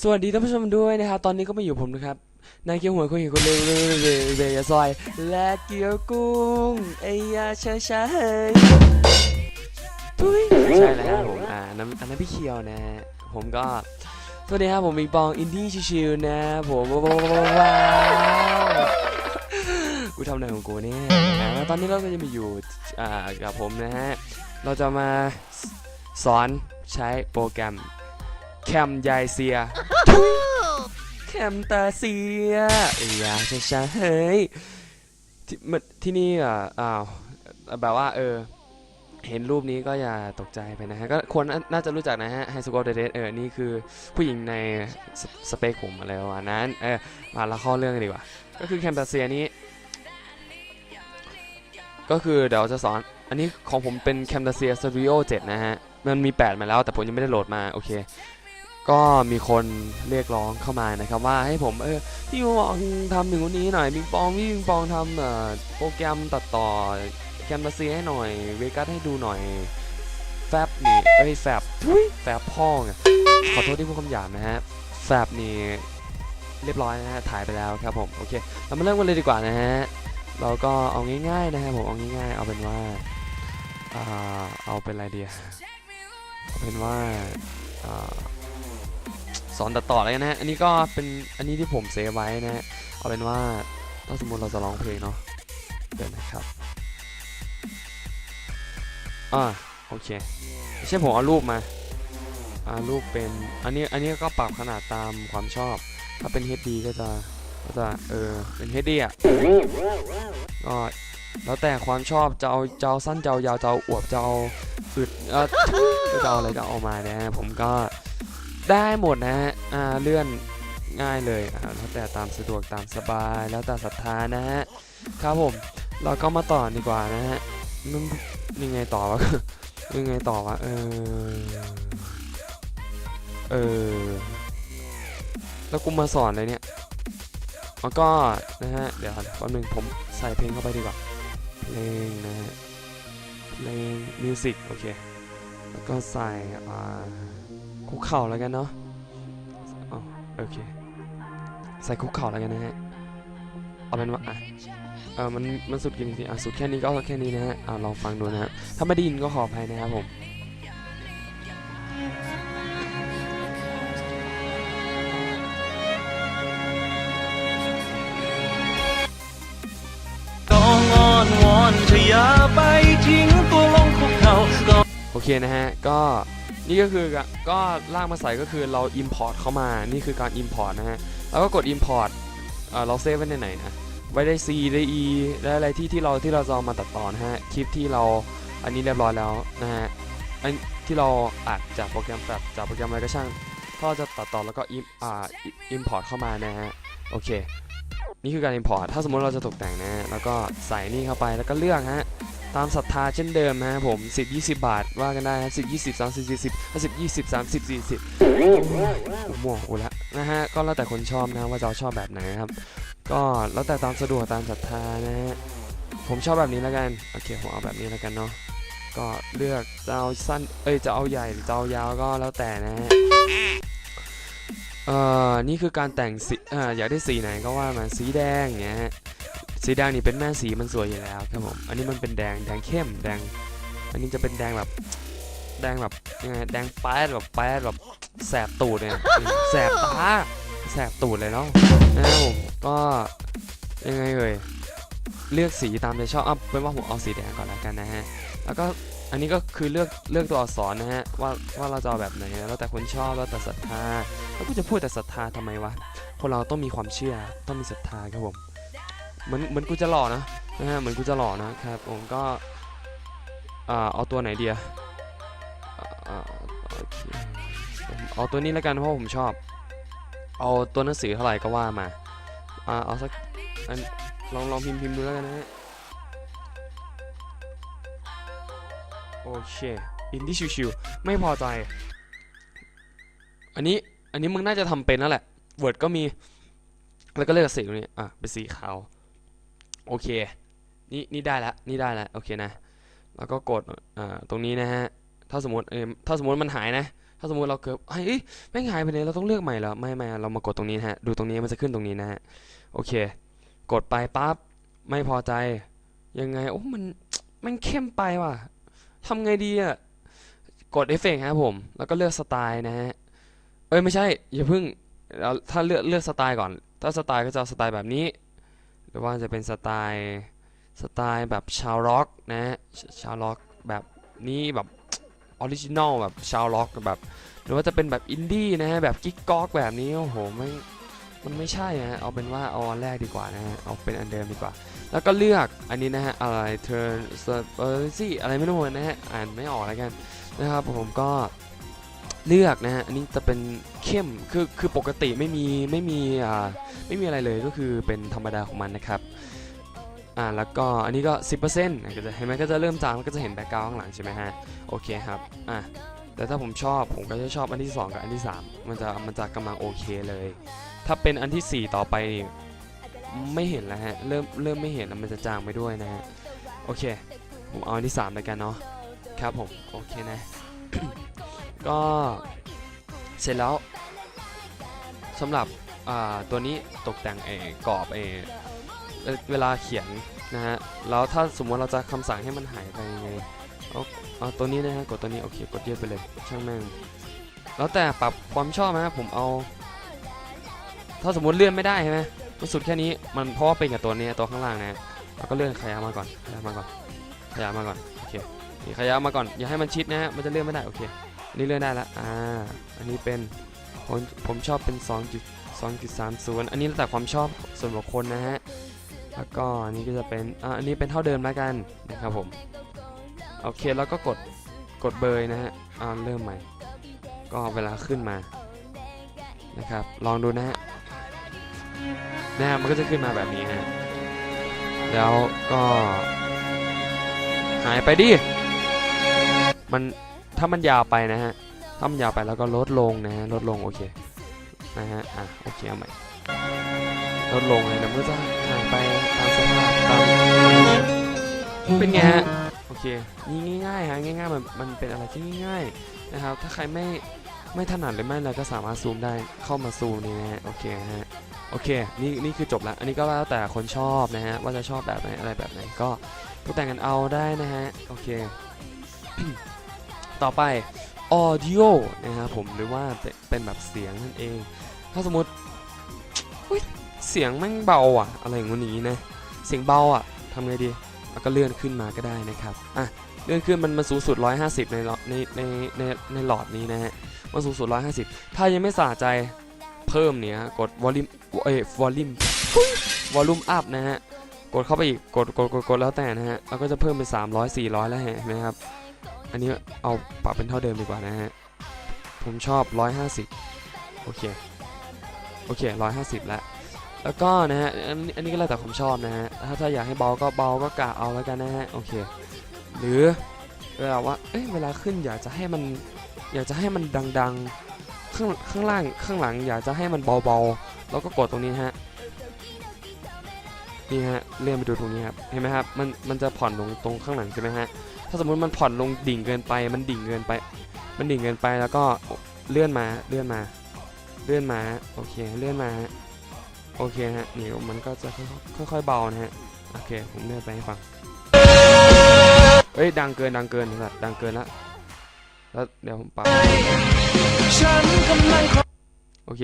สวัสดีท่านผู้ชมด้วยนะครับ ตอนนี้ก็มาอยู่ผมนะครับ นายเกียวหัวคนเห็นคนเร็วเร็วเร็วเร็วซอย และเกียวกุ้งไอ้ยาช้าช้าเฮ้ยทุยใช่แล้วครับผมอ่านั้นอันนั้นพี่เคียวนะ ผมก็ สวัสดีครับผมมิงปองอินดี้ชิวๆนะ ผมว้าวว้าวกูทำอะไรของกูเนี่ยตอนนี้เราก็จะมาอยู่อ่ากับผมนะฮะ เราจะมาสอนใช้โปรแกรม แคมยายเซีย แคมตาเซียเอ้ยอย่าช้าๆเฮ้ยที่มันที่นี่อะอ้าวแบบว่าเออเห็นรูปนี้ก็อย่าตกใจไปนะฮะ ก็ควรน่าน่าจะรู้จักนะฮะไฮสกอร์เดเดเออ นี่คือผู้หญิงในสสเปคผมอะไรประมาณนั้น เออ มาละข้อเรื่องกันดีกว่า ก็คือแคมตาเซียนี้ ก็คือเดี๋ยวจะสอน อันนี้ของผมเป็น Camtasia Studio 7นะฮะ มันมี 8 มาแล้วแต่ผมยังไม่ได้โหลดมา โอเค ก็มีคนเรียกร้องเข้ามานะครับว่าให้ผมเออพี่มิงปองทำหนึ่งวันนี้หน่อยมิงปองพี่มิงปองทำเอ่อโปรแกรมตัดต่อ Camtasia ให้หน่อยเวกัสให้ดูหน่อยแฟบนี่เอ้ยแฟบทุยแฟบพ่องขอโทษที่พูดคำหยาบนะฮะแฟบนี่เรียบร้อยนะฮะถ่ายไปแล้วครับผมโอเคเรามาเริ่มกันเลยดีกว่านะฮะเราก็เอาง่ายๆนะครับผมเอาง่ายๆ เอาเป็นว่าอ่าเอาเป็นอะไรดีอะเอาเป็นว่าอ่า สอนตัดต่ออะไรกันะฮะ อันนี้ก็เป็นอันนี้ที่ผมเซฟไว้นะฮะ เอาเป็นว่าถ้าสมมติเราจะร้องเพลงเนาะ เดี๋ยวนะครับ อ่าโอเค ไม่ใช่ผมเอารูปมา อ่ารูปเป็น อันนี้อันนี้ก็ปรับขนาดตามความชอบ ถ้าเป็น HD ก็จะก็จะเออเป็น HD อะก็แล้วแต่ความชอบจะเอาจะเอาสั้นจะเอายาวจะเอาอวบจะเอาอึดเออจะเอาอะไรจะเอามานะฮะผมก็ ได้หมดนะฮะอ่าเลื่อนง่ายเลยอ่าแล้วแต่ตามสะดวกตามสบายแล้วแต่ศรัทธานะฮะครับผมเราก็มาต่อดีกว่านะฮะมันยังไงต่อวะยังไงต่อวะเออเออแล้วกูมาสอนเลยเนี่ยแล้วก็นะฮะเดี๋ยวแป๊บนึงผมใส่เพลงเข้าไปดีกว่าเพลงนะฮะเพลงมิวสิกโอเคแล้วก็ใส่อ่า คุกเข่าแล้วกันเนาะอ๋อโอเค ใส่คุกเข่าแล้วกันนะฮะ เอาเป็นว่าอะเออมันมันสุดจริงๆอะสุดแค่นี้ก็แค่นี้นะฮะอ่าลองฟังดูนะฮะถ้าไม่ได้ยินก็ขออภัยนะครับผมต้องอ้อนวอนเธออย่าไปทิ้งตัวลงคุกเข่าก่อนโอเคนะฮะ ก็นี่ก็คือ ก็ลากมาใส่ก็คือเรา Import เข้ามานี่คือการ Import นะฮะแล้วก็กด Import เราเซฟไว้ในไหนนะไว้ได้ C ได้ E ได้อะไรที่ที่เราที่เราจะเอามาตัดต่อนะฮะคลิปที่เราอันนี้เรียบร้อยแล้วนะฮะอันที่เราอัดจากโปรแกรมแฟบจากโปรแกรมอะไรก็ช่างก็จะตัดต่อแล้วก็ im อ่า import เข้ามานะฮะโอเค นี่คือการ import ถ้าสมมติเราจะตกแต่งนะฮะแล้วก็ใส่นี่เข้าไปแล้วก็เลือกฮะ ตามศรัทธาเช่นเดิมนะฮะผม 10 20 บาทว่ากันได้ฮะ10 20 30 40 50 20 30 40ผมมั่วกูละนะฮะก็แล้วแต่คนชอบนะว่าจะเอชอบแบบไหนครับ ก็แล้วแต่ตามสะดวกตามศรัทธานะฮะผมชอบแบบนี้แล้วกันโอเคผมเอาแบบนี้แล้วกันเนาะก็เลือกจะเอาสั้นเอ้ยจะเอาใหญ่หรือจะเอายาวก็แล้วแต่นะฮะเอ่อนี่คือการแต่งสีเอ่ออยากได้สีไหนก็ว่ามาสีแดงอย่างเงี้ยฮะ สีแดงนี่เป็นแม่สีมันสวยอยู่แล้วครับผมอันนี้มันเป็นแดงแดงเข้มแดง อันนี้จะเป็นแดงแบบแดงแบบยังไงแดงแป๊ดแบบแป๊ดแบบแสบตูดเนี่ยแสบตาแสบตูดเลยเนาะนะครับผมก็ยังไงเอ่ยเลือกสีตามใจชอบเอาเป็นว่าผมเอาสีแดงก่อนแล้วกันนะฮะแล้วก็อันนี้ก็คือเลือกเลือกตัวอักษรนะฮะว่าว่าเราจะเอาแบบไหนแล้วแต่คนชอบแล้วแต่ศรัทธาแล้วกูจะพูดแต่ศรัทธาทำไมวะคนเราต้องมีความเชื่อต้องมีศรัทธาครับผม เหมือนเหมือนกูจะหล่อนะนะฮะเหมือนกูจะหล่อนะครับผมก็อ่าเอาตัวไหนเดียอ่าโอเอาตัวนี้แล้วกันเพราะผมชอบ เอาตัวหนังสือเท่าไหร่ก็ว่ามาอ่าเอาสักลองลองพิมพ์พิมพ์ดูแล้วกันนะฮะโอเคอินดี้ชิวๆไม่พอใจ อันนี้อันนี้มึงน่าจะทำเป็นนั่นแหละเวิร์ดก็มี แล้วก็เลือกสีตรงนี้อะเป็นสีขาว โอเค นี่นี่ได้แล้วนี่ได้แล้วโอเคนะ แล้วก็กดอ่าตรงนี้นะฮะ ถ้าสมมติเออถ้าสมมติมันหายนะ ถ้าสมมติเราเกิดเฮ้ยแม่หายไปไหนเราต้องเลือกใหม่แล้วไม่ไม่เรามากดตรงนี้นะฮะ ดูตรงนี้มันจะขึ้นตรงนี้นะฮะ โอเค กดไปปั๊บ ไม่พอใจ ยังไง โอ้ มัน มันเข้มไปว่ะทำไงดีอะ กดเอฟเฟกต์ครับผม แล้วก็เลือกสไตล์นะฮะ เอ้ยไม่ใช่ อย่าเพิ่งเราถ้าเลือกเลือกสไตล์ก่อน ถ้าสไตล์ก็จะสไตล์แบบนี้ รือว่าจะเป็นสไตล์สไตล์แบบชาวร็อกนะฮะชาวร็อกแบบนี้แบบออริจินอลแบบชาวร็อกแบบ หรือว่าจะเป็นแบบอินดี้นะฮะแบบกิ๊กก๊อกแบบนี้โอ้โหไม่มันไม่ใช่นะฮะเอาเป็นว่าเอาอันแรกดีกว่านะฮะเอาเป็นอันเดิมดีกว่า แล้วก็เลือกอันนี้นะฮะอะไร turn s u r f a c อะไรไม่รู้นะฮะอ่านไม่ออกแล้วกันนะครับผมก็ เลือกนะฮะอันนี้จะเป็นเข้มคือคือปกติไม่มีไม่มีอ่าไม่มีอะไรเลยก็คือเป็นธรรมดาของมันนะครับอ่าแล้วก็อันนี้ก็ 10%นะก็จะเห็นไหมก็จะเริ่มจางแล้วก็จะเห็นแบ็กกราวข้างหลังใช่ไหมฮะโอเคครับอะแต่ถ้าผมชอบผมก็จะชอบอันที่ 2 กับอันที่ 3 มันจะมันจะกำลังโอเคเลย ถ้าเป็นอันที่ 4 ต่อไปไม่เห็นแล้วฮะเริ่มเริ่มไม่เห็นแล้วมันจะจางไปด้วยนะฮะโอเค ผมเอาอันที่3เลยกันเนาะครับผมโอเคนะ ก็เสร็จแล้วสำหรับตัวนี้ตกแต่งเอกรอบเอเอ่อเวลาเขียนนะฮะแล้วถ้าสมมติเราจะคำสั่งให้มันหายไปยังไงเอาตัวนี้นะฮะกดตัวนี้โอเคกดยืดไปเลยช่างแม่งแล้วแต่ปรับความชอบนะผมเอา ถ้าสมมติเลื่อนไม่ได้ใช่ไหมมันสุดแค่นี้มันเพราะว่าเป็นกับตัวนี้ตัวข้างล่างนะเราก็เลื่อนขยับมาก่อนขยับมาก่อนขยับมาก่อนโอเคขยับมาก่อนอย่าให้มันชิดนะฮะมันจะเลื่อนไม่ได้โอเค เลื่อนได้ล้วอ่าอันนี้เป็นผมผมชอบเป็น 2.2.30 อันนี้แล้วแต่ความชอบส่วนบุคคลนะฮะแล้วก็อันนี้ก็จะเป็นอ่าอันนี้เป็นเท่าเดิมแล้วกันนะครับผมโอเคแล้วก็กดกดเบยนะฮะอ่าเริ่มใหม่ ก็เวลาขึ้นมานะครับลองดูนะฮะนะฮะมันก็จะขึ้นมาแบบนี้ฮะแล้วก็หายไปดิมัน ถ้ามันยาวไปนะฮะ ถ้ามันยาวไปแล้วก็ลดลงนะฮะ ลดลงโอเค นะฮะ อะโอเคเอาใหม่ ลดลงเลยแล้วมันก็จะหายไปตามสภาพตามเป็นไงฮะ โอเค นี่ง่ายๆฮะ ง่ายๆมันมันเป็นอะไรที่ง่ายๆนะครับ ถ้าใครไม่ไม่ถนัดหรือไม่อะไรก็สามารถซูมได้เข้ามาซูมนี่นะฮะ โอเคฮะโอเค นี่นี่คือจบล้วอันนี้ก็แล้วแต่คนชอบนะฮะ ว่าจะชอบแบบไหนอะไรแบบไหนก็ตกแต่งกันเอาได้นะฮะ โอเค ต่อไป audio นะครับผมหรือว่าเป็นแบบเสียงนั่นเอง ถ้าสมมติเสียงแม่งเบาอะ อะไรอย่างงี้นะ เสียงเบาอะทำไงดีแล้วก็เลื่อนขึ้นมาก็ได้นะครับอะเลื่อนขึ้นมันมันสูงสุด 150 ในในในในในหลอดนี้นะฮะมันสูงสุด 150 ถ้ายังไม่สะใจเพิ่มเนี่ยกด volume เอ้ย volume volume up นะฮะกดเข้าไปอีกกดกดกดกดแล้วแต่นะฮะแล้วก็จะเพิ่มเป็น 300 400 แล้วเห็นไหมครับ อันนี้เอาปรับเป็นเท่าเดิมดีกว่านะฮะ ผมชอบ 150 โอเค โอเค 150 แล้ว แล้วก็นะฮะ อันนี้ก็แล้วแต่ความชอบนะฮะ ถ้าถ้าอยากให้เบาก็เบาก็กะเอาแล้วกันนะฮะ โอเค หรือเวลาว่า เอ้ย เวลาขึ้นอยากจะให้มัน อยากจะให้มันดังๆ ข้างข้างล่างข้างหลังอยากจะให้มันเบาๆ แล้วก็กดตรงนี้ฮะ นี่ฮะเลื่อนไปดูตรงนี้ครับเห็นไหมครับมันมันจะผ่อนลงตรงข้างหลังใช่ไหมฮะถ้าสมมติมันผ่อนลงดิ่งเกินไป มันดิ่งเกินไป มันดิ่งเกินไปแล้วก็เลื่อนมาเลื่อนมา เลื่อนมาโอเคเลื่อนมาโอเคฮะนี่มันก็จะค่อยๆค่อยเบานะฮะโอเคผมเลื่อนไปให้ฟังเฮ้ยดังเกินดังเกินสัตว์ดังเกินละแล้วเดี๋ยวผมปรับโอเค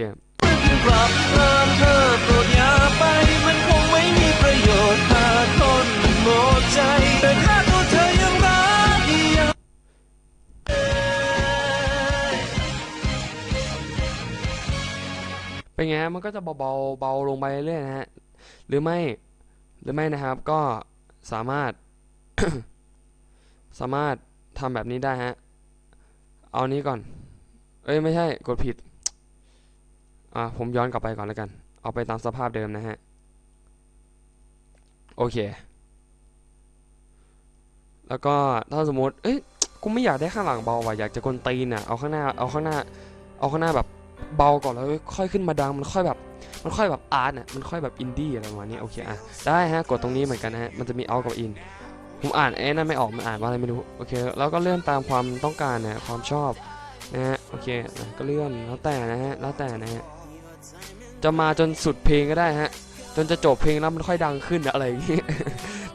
ไม่มีประโยชน์หาคนหมดใจแต่ถ้าตัวเธอยังรักยัง เป็นไงฮะมันก็จะเบาๆเบาลงไปเรื่อยๆนะฮะ หรือไม่ หรือไม่นะครับ ก็สามารถ สามารถทำแบบนี้ได้ฮะ เอานี้ก่อน เอ้ยไม่ใช่กดผิด อะผมย้อนกลับไปก่อนแล้วกัน เอาไปตามสภาพเดิมนะฮะ โอเค แล้วก็ถ้าสมมติ เอ้ย กูไม่อยากได้ข้างหลังเบาว่ะ อยากจะกลตีนอะ เอาข้างหน้า เอาข้างหน้า เอาข้างหน้าแบบเบาก่อนแล้วค่อยขึ้นมาดัง มันค่อยแบบ มันค่อยแบบอาร์ตอะ มันค่อยแบบอินดี้อะไรประมาณนี้ โอเคอะ ได้ฮะ กดตรงนี้เหมือนกันฮะ มันจะมีเอากับอิน ผมอ่านเอ้นั่นไม่ออก มันอ่านว่าอะไรไม่รู้ โอเค แล้วก็เลื่อนตามความต้องการนะความชอบนะฮะ โอเค ก็เลื่อน แล้วแต่นะฮะ แล้วแต่นะฮะ จะมาจนสุดเพลงก็ได้ฮะ จนจะจบเพลงแล้วมันค่อยดังขึ้นอะไรอย่างงี้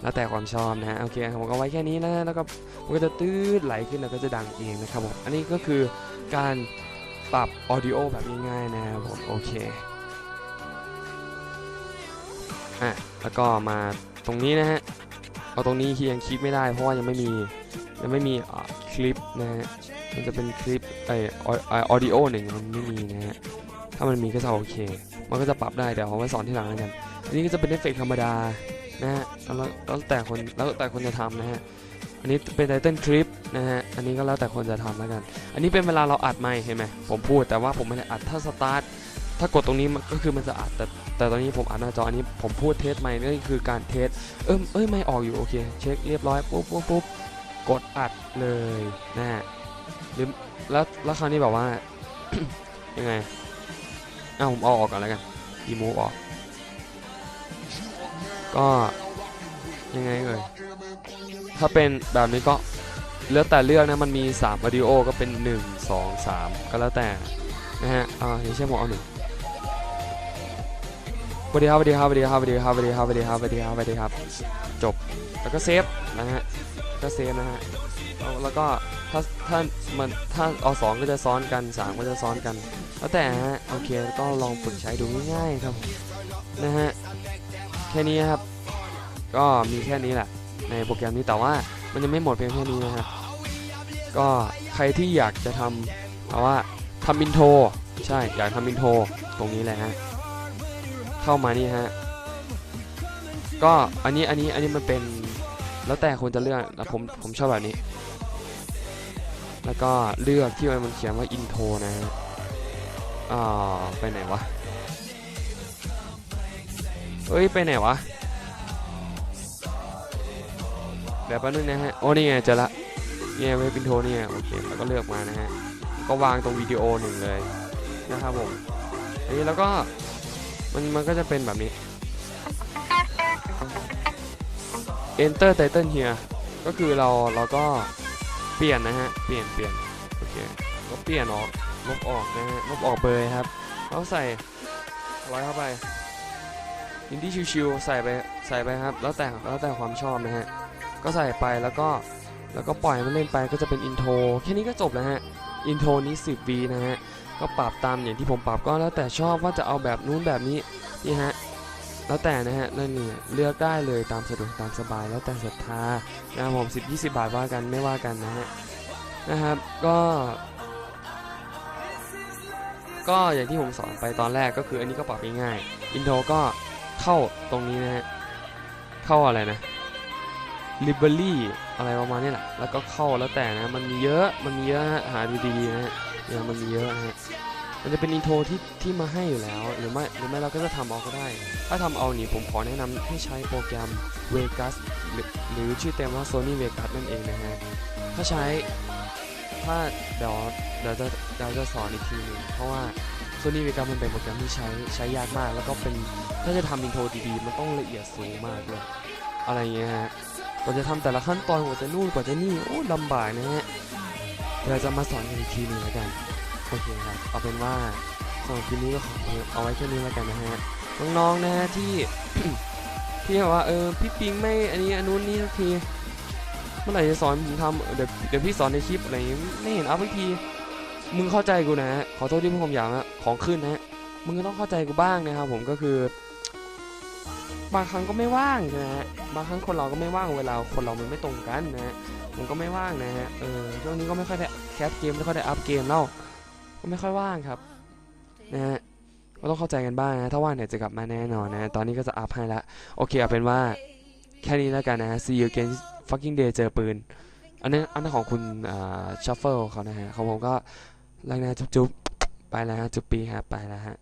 แล้วแต่ความชอบนะฮะโอเคผมก็ไว้แค่นี้นะแล้วก็มันก็จะตื้ดไหลขึ้นแล้วก็จะดังเองนะครับผมอันนี้ก็คือการปรับออดิโอแบบง่ายๆนะครับผมโอเคอะแล้วก็มาตรงนี้นะฮะเอาตรงนี้ที่ยังคลิปไม่ได้เพราะว่ายังไม่มียังไม่มีคลิปนะฮะมันจะเป็นคลิปไอออดิโอหนึ่งมันไม่มีนะฮะ ถ้ามันมีก็จะโอเค มันก็จะปรับได้เดี๋ยวผมไปสอนที่หลังแล้วกัน อันนี้ก็จะเป็นเอฟเฟกต์ธรรมดานะฮะแล้วแล้วแต่คนแล้วแต่คนจะทำนะฮะ อันนี้เป็นไตเติ้ลคลิปนะฮะ อันนี้ก็แล้วแต่คนจะทำแล้วกัน อันนี้เป็นเวลาเราอัดไม่เห็นไหมผมพูดแต่ว่าผมไม่ได้อัดถ้าสตาร์ทถ้ากดตรงนี้มันก็คือมันจะอัดแต่แต่ตอนนี้ผมอัดหน้าจออันนี้ผมพูดเทสไม่นี่คือการเทสเอิ่มเอ้ยไม่ออกอยู่โอเคเช็คเรียบร้อยปุ๊บปุ๊บปุ๊บกดอัดเลยนะฮะหรือแล้วแล้วคราวนี้แบบว่ายังไง เอาผมเอาออกก่อนแล้วกันอีมูออก ก็ยังไงเอ่ยถ้าเป็นแบบนี้ก็แล้วแต่เลือกนะมันมี3 audio ก็เป็น 1 2 3 ก็แล้วแต่นะฮะอ่าอย่างเช่นผมเอาหนึ่งสวัสดีครับสวัสดีครับสวัสดีครับสวัสดีครับสวัสดีครับสวัสดีครับสวัสดีครับสวัสดีครับจบแล้วก็เซฟนะฮะก็เซฟนะฮะ แล้วก็ถ้าถ้ามันถ้าเอาสองก็จะซ้อนกันสามก็จะซ้อนกัน แล้วแต่ฮะโอเคก็ลองฝึกใช้ดูง่ายๆครับนะฮะแค่นี้ครับ ก็มีแค่นี้แหละในโปรแกรมนี้แต่ว่ามันยังไม่หมดเพียงแค่นี้นะครับก็ใครที่อยากจะทำเอาว่าทำอินโทรใช่อยากทำอินโทรตรงนี้แหละฮะเข้ามานี่ฮะก็อันนี้อันนี้อันนี้มันเป็นแล้วแต่คนจะเลือกแล้วผมผมชอบแบบนี้ แล้วก็เลือกที่มันเขียนว่าอินโทรนะฮะอ่าไปไหนวะ เฮ้ย ไปไหนวะเดี๋ยวแป๊บนึงนะฮะ โอ้นี่ไงเจอละเนี่ยเว็บอินโทรเนี่ยโอเคแล้วก็เลือกมานะฮะ ก็วางตรงวิดีโอหนึ่งเลยนะครับผม อันนี้แล้วก็มันมันก็จะเป็นแบบนี้ enter title here ก็คือเราเราก็ เปลี่ยนนะฮะ เปลี่ยนเปลี่ยนโอเคก็เปลี่ยนออก ลบออกนะฮะ ลบออกเบยครับแล้วใส่ร้อยเข้าไปอินดี้ชิวๆใส่ไปใส่ไปครับ แล้วแต่แล้วแต่ความชอบนะฮะ ก็ใส่ไปแล้วก็แล้วก็ปล่อยมันเล่นไปก็จะเป็นอินโทรแค่นี้ก็จบแล้วฮะ อินโทรนี้10วีนะฮะ ก็ปรับตามอย่างที่ผมปรับก็แล้วแต่ชอบว่าจะเอาแบบนู้นแบบนี้นี่ฮะ แล้วแต่นะฮะนั่นนี่เลือกได้เลยตามสะดวกตามสบายแล้วแต่ศรัทธานะครับผม10 20บาทว่ากันไม่ว่ากันนะฮะนะครับก็ก็อย่างที่ผมสอนไปตอนแรกก็คืออันนี้ก็ปรับง่ายๆอินโทรก็เข้าตรงนี้นะฮะเข้าอะไรนะลิเบอรี่อะไรประมาณนี้แหละ แล้วก็เข้าแล้วแต่นะ มันมีเยอะ มันมีเยอะหาดีๆนะฮะเนี่ยมันมีเยอะนะฮะ มันจะเป็นอินโทรที่ที่มาให้อยู่แล้ว หรือไม่หรือไม่เราก็จะทำเอาก็ได้ ถ้าทำเอานี่ผมขอแนะนำให้ใช้โปรแกรม Vegas หรือหรือชื่อเต็มว่า Sony Vegas นั่นเองนะฮะ ถ้าใช้ถ้าเดี๋ยวเดี๋ยวจะเดี๋ยวจะสอนอีกทีหนึงเพราะว่า Sony Vegas มันเป็นโปรแกรมที่ใช้ใช้ยากมาก แล้วก็เป็นถ้าจะทำอินโทรดีๆ มันต้องละเอียดสูงมากเลยอะไรเงี้ยฮะกว่าจะทำแต่ละขั้นตอนกว่าจะนู่นกว่าจะนี่โอ้ลำบากนะฮะเดี๋ยวจะมาสอนกันอีกทีหนึงแล้วกัน เคครับเอาเป็นว่าสำหรับคลิปนี้ก็ขอเอาไว้แค่นี้แล้วกันนะฮะน้องๆนะฮะที่ที่แบบว่าเออพี่ปิงไม่อันนี้อันนู้นนี่สักทีเมื่อไหร่จะสอนผมทำเดี๋ยวเดี๋ยวพี่สอนในคลิปอะไรไม่เห็นอัพสักทีมึงเข้าใจกูนะฮะขอโทษที่พูดคำหยาบนะของขึ้นนะฮะมึงก็ต้องเข้าใจกูบ้างนะครับผมก็คือ บางครั้งก็ไม่ว่างนะฮะบางครั้งคนเราก็ไม่ว่างเวลาคนเรามันไม่ตรงกันนะฮะผมก็ไม่ว่างนะฮะเออช่วงนี้ก็ไม่ค่อยได้แคสเกมไม่ค่อยได้อัพเกมแล้ว ก็ไม่ค่อยว่างครับนะฮะก็ต้องเข้าใจกันบ้างนะ ถ้าว่างเนี่ยจะกลับมาแน่นอนนะ ตอนนี้ก็จะอัพให้ละ โอเคเอาเป็นว่าแค่นี้แล้วกันนะฮะ see you again fucking day เจอปืน อันนี้นอันนั้นของคุณชัฟเฟิลเขานะฮะของผมก็ลังนะจุ๊บๆ ไปแล้วฮะ จุ๊บปีฮะ ไปแล้วฮะ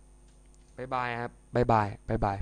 บายบายครับบายบายบายบาย